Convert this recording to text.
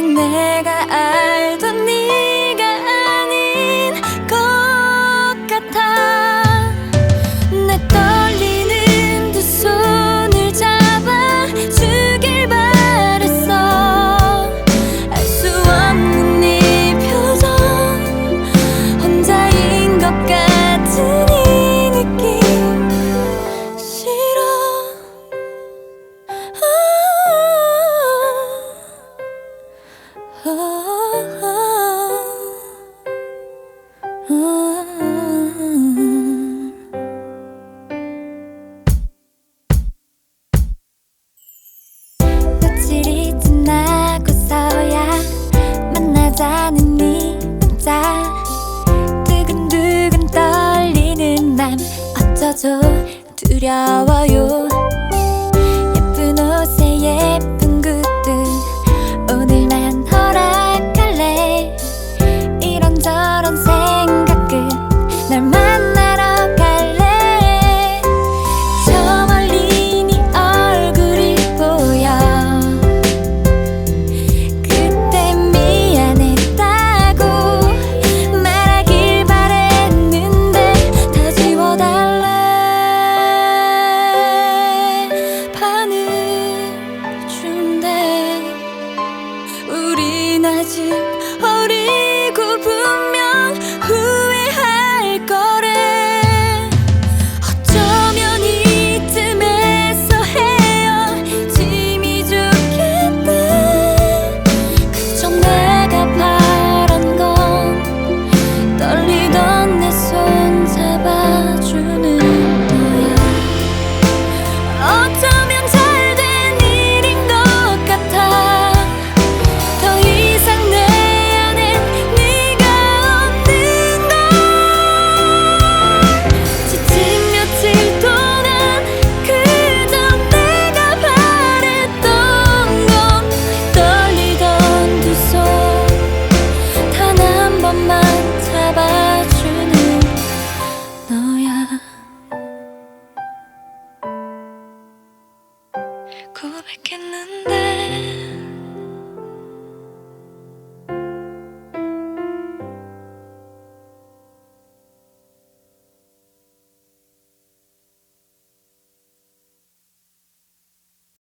내가 알던 떨어져 두려워요. 예쁜 옷에 예쁜 굿들 오늘 난 허락할래. 이런저런 새 holding